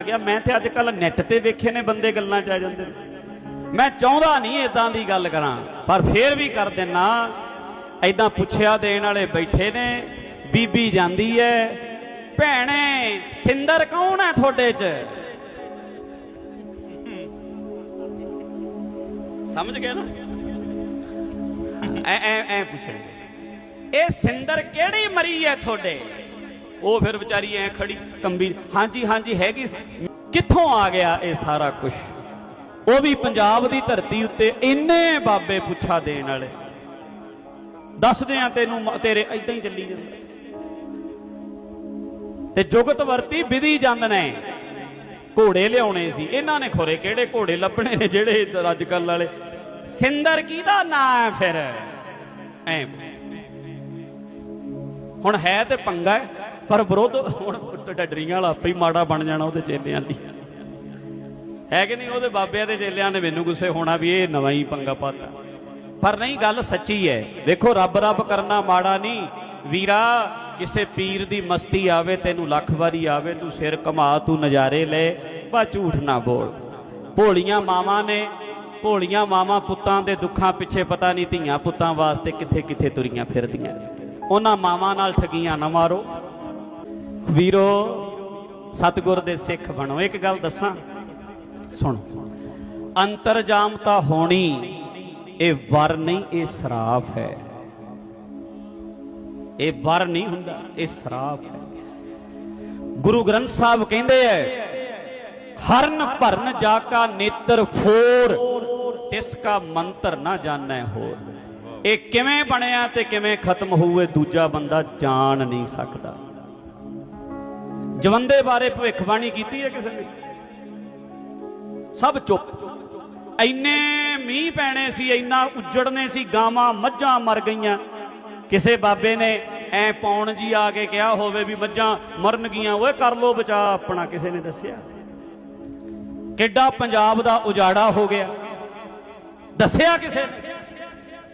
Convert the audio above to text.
ਗਿਆ। ਮੈਂ ਤੇ ਅੱਜ ਕੱਲ ਨੈਟ ਤੇ ਵੇਖੇ ਨੇ ਬੰਦੇ ਗੱਲਾਂ ਚ ਆ ਜਾਂਦੇ ਮੈਂ ਚਾਹੁੰਦਾ ਨਹੀਂ ਇਦਾਂ ਦੀ ਗੱਲ ਕਰਾਂ, ਪਰ ਫੇਰ ਵੀ ਕਰ ਦਿੰਨਾ। ਐਦਾਂ ਪੁੱਛਿਆ ਦੇਣ ਵਾਲੇ ਬੈਠੇ ਨੇ, ਬੀਬੀ ਜਾਂਦੀ ਐ, ਭੈਣੇ, ਸਿੰਦਰ ਕੌਣ ਹੈ ਤੁਹਾਡੇ ਚ? ਸਮਝ ਗਏ ਨਾ? ਐ ਐ ਐ ਪੁੱਛਣਗੇ ਇਹ ਸਿੰਦਰ ਕਿਹੜੀ ਮਰੀ ਐ ਤੁਹਾਡੇ? ਉਹ ਫਿਰ ਵਿਚਾਰੀ ਐ ਖੜੀ, ਕੰਬੀ, ਹਾਂਜੀ ਹਾਂਜੀ, ਹੈਗੀ ਕਿੱਥੋਂ ਆ ਗਿਆ ਇਹ ਸਾਰਾ ਕੁਝ ਉਹ ਵੀ ਪੰਜਾਬ ਦੀ ਧਰਤੀ ਉੱਤੇ ਇੰਨੇ ਬਾਬੇ ਪੁੱਛਾ ਦੇਣ ਵਾਲੇ। ਦੱਸਦੇ ਆ ਤੈਨੂੰ ਤੇਰੇ ਇਦਾਂ ਹੀ ਚੱਲੀ ਜਾਂਦਾ। ਤੇ ਜੁਗਤ ਵਰਤੀ ਵਿਧੀ ਜੰਦ ਨੇ। ਘੋੜੇ ਲਿਆਉਣੇ ਸੀ। ਇਹਨਾਂ ਨੇ ਖੋਰੇ ਕਿਹੜੇ ਘੋੜੇ ਲੱਭਣੇ ਨੇ ਜਿਹੜੇ ਅੱਜ ਕੱਲ ਵਾਲੇ? ਸਿੰਦਰ ਕਿਹਦਾ ਨਾਂ ਹੈ ਫਿਰ? ਐ। ਹੁਣ ਹੈ ਤੇ ਪੰਗਾ ਪਰ ਵਿਰੋਧ ਹੁਣ ਡੱਡਰੀਆਂ ਵਾਲਾ ਆਪੇ ਹੀ ਮਾੜਾ ਬਣ ਜਾਣਾ ਉਹਦੇ ਚੇਲਿਆਂ ਦੀ ਹੈ ਕਿ ਨਹੀਂ? ਉਹਦੇ ਬਾਬਿਆਂ ਦੇ ਚੇਲਿਆਂ ਨੇ ਮੈਨੂੰ ਗੁੱਸੇ ਹੋਣਾ ਵੀ ਇਹ ਨਵਾਂ ਹੀ ਪੰਗਾ ਪਾਤਾ। ਪਰ ਨਹੀਂ, ਗੱਲ ਸੱਚੀ ਹੈ। ਵੇਖੋ ਰੱਬ ਰੱਬ ਕਰਨਾ ਮਾੜਾ ਨਹੀਂ। ਵੀਰਾ, ਕਿਸੇ ਪੀਰ ਦੀ ਮਸਤੀ ਆਵੇ, ਤੈਨੂੰ ਲੱਖ ਵਾਰੀ ਆਵੇ, ਤੂੰ ਸਿਰ ਕਮਾ ਤੂੰ ਨਜ਼ਾਰੇ ਲੈ ਬਾ ਝੂਠ ਨਾ ਬੋਲ। ਭੋਲੀਆਂ ਮਾਵਾਂ ਨੇ, ਭੋਲੀਆਂ ਮਾਵਾਂ ਪੁੱਤਾਂ ਦੇ ਦੁੱਖਾਂ ਪਿੱਛੇ ਪਤਾ ਨਹੀਂ ਧੀਆਂ ਪੁੱਤਾਂ ਵਾਸਤੇ ਕਿੱਥੇ ਕਿੱਥੇ ਤੁਰੀਆਂ ਫਿਰਦੀਆਂ ਉਹਨਾਂ ਮਾਵਾਂ ਨਾਲ ਠਗੀਆਂ ਨਾ ਮਾਰੋ। ਵੀਰੋ, ਸਤਿਗੁਰ ਦੇ ਸਿੱਖ ਬਣੋ। ਇੱਕ ਗੱਲ ਦੱਸਾਂ। ਸੁਣੋ। ਅੰਤਰਜਾਮ ਤਾਂ ਹੋਣੀ, ਇਹ ਵਰ ਨਹੀਂ, ਇਹ ਸਰਾਪ ਹੈ। ਇਹ ਵਰ ਨਹੀਂ ਹੁੰਦਾ, ਇਹ ਸਰਾਪ ਹੈ। ਗੁਰੂ ਗ੍ਰੰਥ ਸਾਹਿਬ ਕਹਿੰਦੇ ਐ, ਹਰਨ ਭਰਨ ਜਾ ਕਾ ਨੇਤਰ ਫੋਰ, ਤਿਸ ਕਾ ਮੰਤਰ ਨਾ ਜਾਣੈ ਹੋਰ। ਇਹ ਕਿਵੇਂ ਬਣਿਆ ਤੇ ਕਿਵੇਂ ਖਤਮ ਹੋਊ, ਇਹ ਦੂਜਾ ਬੰਦਾ ਜਾਣ ਨਹੀਂ ਸਕਦਾ। ਜਵੰਦੇ ਬਾਰੇ ਭਵਿੱਖਬਾਣੀ ਕੀਤੀ ਹੈ ਕਿਸੇ ਨੇ? ਸਭ ਚੁੱਪ। ਇੰਨੇ ਮੀਂਹ ਪੈਣੇ ਸੀ, ਇੰਨਾ ਉੱਜੜਨੇ ਸੀ, ਗਾਵਾਂ ਮੱਝਾਂ ਮਰ ਗਈਆਂ। ਕਿਸੇ ਬਾਬੇ ਨੇ ਐ ਪੌਣ ਜੀ ਆ ਕੇ ਕਿਹਾ ਹੋਵੇ ਵੀ ਮੱਝਾਂ ਮਰਨਗੀਆਂ ਓਏ ਕਰ ਲੋ ਬਚਾ ਆਪਣਾ ਕਿਸੇ ਨੇ ਦੱਸਿਆ। ਕਿੱਡਾ ਪੰਜਾਬ ਦਾ ਉਜਾੜਾ ਹੋ ਗਿਆ। ਦੱਸਿਆ ਕਿਸੇ ਨੇ?